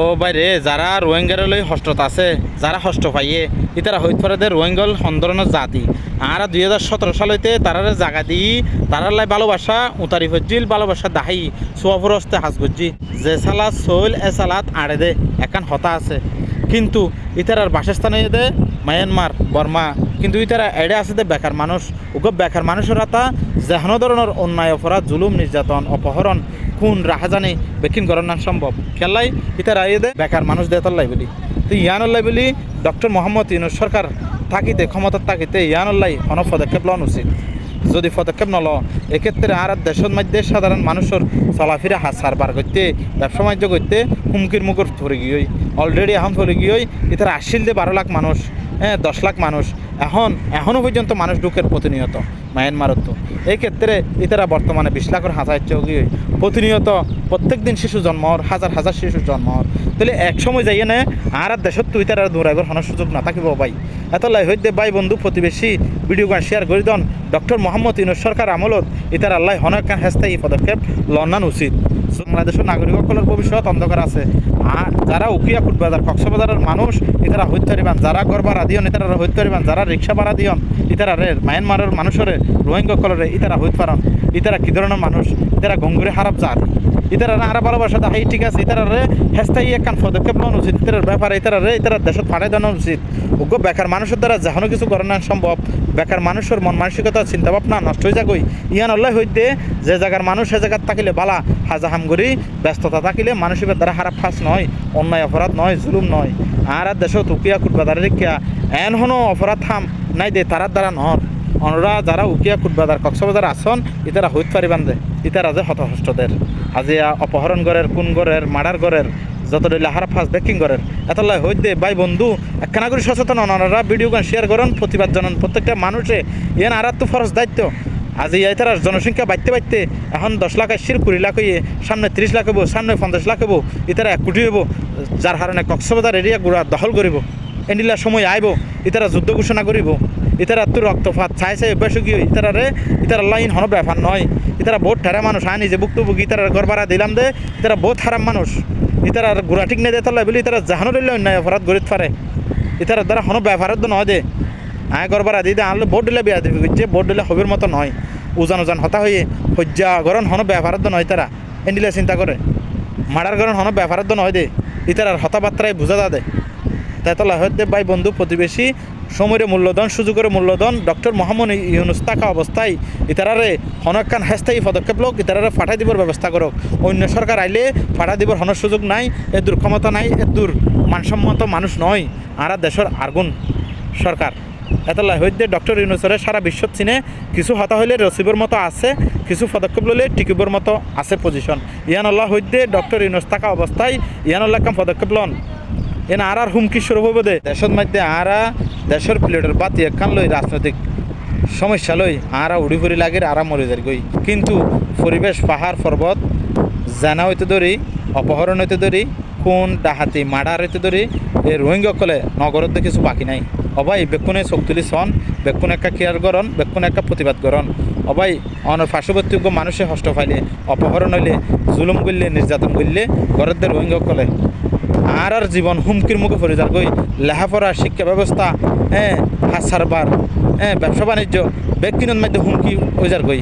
ও বাইরে, যারা রোহিঙ্গার লই হস্টত আছে, যারা হস্ত পাইয়ে ইতারা হইত পারে রোহিঙ্গল সন্দরণের জাতি। আর দুই হাজার সতেরো সালতে তারারে জাগা দিই তারার লাই ভালোবাসা উতারি ফজিল ভালোবাসা দাহি সোয়াফুর হস্তে হাজ গজ্জি যে সালাত সোল এ সালাত আড়ে দে, একান হতা আছে। কিন্তু ইতারার বাসস্থানে দে মায়ানমার বর্মা কিন্তু ইতারা এড়ে আছে দে বেকার মানুষ। উগ বেকার মানুষের তা যেহন ধরনের অন্যায় অপরাধ জুলুম নির্যাতন অপহরণ খুন রাহাজানি বেকিন করার না সম্ভব? খেলাই ইতারা এ দে, বেকার মানুষ দে তাল্লাই বলি তো ইয়ানুল্লাই বলি ডক্টর মোহাম্মদ ইউনুস সরকার থাকিতে, ক্ষমতার থাকিতে ইয়ানুল্লাই অন পদক্ষেপ লওয়া উচিত। যদি পদক্ষেপ নল এক্ষেত্রে আর দেশের মধ্যে সাধারণ মানুষের চলাফেরা হাত সারবার করতে, ব্যবসা বাণিজ্য করতে হুমকির মুখর ধরে গিয়ে অলরেডি এখন ধরে গিয়ে, ইতারা আসছিল যে বারো লাখ মানুষ হ্যাঁ দশ লাখ মানুষ এখন এখনও পর্যন্ত মানুষ ঢুকের প্রতিনিয়ত মায়ানমারত এই ক্ষেত্রে ইতারা বর্তমানে বিশ লাখের হাজার গিয়ে প্রতিনিয়ত প্রত্যেক দিন শিশু জন্মর হাজার হাজার শিশু জন্মর তাহলে এক সময় যাইয়ে নে, আর আর দেশত তুই তার দূরাইবার হনার সুযোগ না থাকিব ভাই। এত লাই হইতে ভাই বন্ধু, প্রতিবেশী ভিডিও গান শেয়ার করে দন ডক্টর মোহাম্মদ ইনুস সরকার আমলত ইতার আল্লাহ হনক হেস্তাই এই পদক্ষেপ লন্নান উচিত। বাংলাদেশের নাগরিকসকলের ভবিষ্যৎ অন্ধকার আছে। আর যারা উকিয়া কুটবাজার কক্সবাজারের মানুষ ইতারা হইতে পারিবান যারা ঘর ভাড়া দিয়ন ইতারা হইতে পারিবান যারা রিক্সা ভাড়া দিয়ন ইতারা রে মায়ানমারের মানুষের রোহিঙ্গা কলরে ইতারা হইতে পারন ইতারা কি ধরনের মানুষ? ইতারা গঙ্গুরে হারাপ জাত। ইতারা আর ভালোবাসা দেখাই ঠিক আছে ইতারা রে হেস্তাই একখান পদক্ষেপ নেওয়া উচিত ইতারার ব্যাপারে ইতারা রে ইতারা দেশত পাঠাই দেওয়া উচিত। ওগো বেকার মানুষের দ্বারা যেন কিছু করে না সম্ভব। বেকার মানুষের মন মানসিকতা চিন্তা ভাবনা নষ্ট হয়ে যাগই ইয়ান আল্লাহ হইতে যে জায়গার মানুষ, সে জায়গার থাকিলে বালা, হাজাহাম করি, ব্যস্ততা থাকিলে মানুষের দ্বারা খারাপ ফাঁস নয়, অন্যায় অপরাধ নয়, জুলুম নয়। আর আর দেশত উকিয়া, কুটবাদারে রেখিয়া এন হনো অপরাধ থাম, নাই দে তারার দ্বারা নর। অনরা যারা উকিয়া কুটবাজার কক্সবাজার আসন, ইতারা হইতে পারিবান দে ইতারা যে হতহষ্টদের। আজি অপহরণ গড়ের কোন গড়ের মার্ডার গড়ের যত ডেলে হারা ফার্স্ট ব্যাকিং করেন। হইতে দে, ভাই বন্ধু, একখানা করে সচেতন ওনারা ভিডিও গান শেয়ার করেন, প্রতিবাদ জানান। প্রত্যেকটা মানুষে ইয়ান আর তো ফরজ দায়িত্ব। আজি এই তার জনসংখ্যা বাড়তে বাড়তে এখন দশ লাখ আসির কুড়ি লাখ হইয়ে সামনে ত্রিশ লাখ হব সামনে পঞ্চাশ লাখ হব ইতারা এক কোটি হব যার কারণে কক্সবাজার এরিয়া গুড়া দখল করিব। এনিলা সময় আইব ইতারা যুদ্ধ ঘোষণা করিব। ইতারা তো রক্তপাত চাই চাই অভ্যাস গিয়ে ইতারা লাইন হন ব্যাপার নয়। ইতারা বহুত ঠারা মানুষ আনি যে বুকটুবুক ইতারা ঘর ভাড়া দিলাম দে। ইতারা বহুত হারাম মানুষ। ইতারা গুড়া ঠিক নেই দে তাহলে, বলি ইতারা জাহানো দিলে অন্যায় অপরাধ গরিত পারে। ইতারা দ্বারা হন ব্যাপারের তো নয় দে। আয় ঘর ভাড়া দিয়ে দে, আনলে ভোট দিলে বিয়া দিবি যে ভোট দিলে হবির মতো নয়। উজান উজান হতা হয়ে হজ্জা গরণ হন ব্যাপারের তো নয় তারা এন্ডিলে চিন্তা করে। মারার গরণ হন ব্যাপারের তো নয় দে। ইতারার হতাবার্তায় বুঝা দা দে। তাই তোলা হইতে ভাই বন্ধু প্রতিবেশী সময়ের মূল্যধন, সুযোগের মূল্যধন, ডক্টর মোহাম্মদ ইউনুস থাকা অবস্থায় ইতারারে হনকান হেস্তায়ী পদক্ষেপ লোক, ইতারারে ফাটাই দিবার ব্যবস্থা করক। অন্য সরকার আইলে ফাটা দিবার হনের সুযোগ নাই, এ দূর ক্ষমতা নাই, এ দূর মানসম্মত মানুষ নয়, আর দেশের আর্গুন সরকার। এতলা হইতে ডক্টর ইউনুসরে সারা বিশ্বত চিনে কিছু হতা হইলে রসিবর মতো আছে, কিছু পদক্ষেপ লইলে টিকিবর মতো আছে পজিশন ইয়ানুল্লাহ হইতে ডক্টর ইউনুস থাকা অবস্থায় ইয়ানুল্লাহ কাম পদক্ষেপ লন। এন আর আর হুমকি শুরু হইব দে। দেশের মধ্যে আরা দেশের প্লেটের বাতি একখান লই রাজনৈতিক সমস্যা লই আরা উড়ি ফুরি লাগে আরা মরে যায় গই। কিন্তু পরিবেশ, পাহাড়, পর্বত, জানা হইতে ধরি, অপহরণ হইতে ধরি, খুন ডাহাতি মার্ডার হইতে ধরি এই রোহিঙ্গকলে নগরত কিছু বাকি নাই। অবাই, বেকুনে চোখ তুলি চন বেকুন একটা কেয়ার গরণ, বেকুন একটা প্রতিবাদ গরণ। অবাই অন পার্শ্ববর্তী মানুষে হস্ত পাইলে অপহরণ হইলে, জুলুম করলে, নির্যাতন করলে, ঘরের রোহিঙ্গকলে আর জীবন হুমকির মুখে পড়ে যার গই লেখাপড়া, শিক্ষা ব্যবস্থা হ্যাঁ হাত সারবার হ্যাঁ ব্যবসা বাণিজ্য, ব্যক্তিগত মধ্যে হুমকি হয়ে যার গই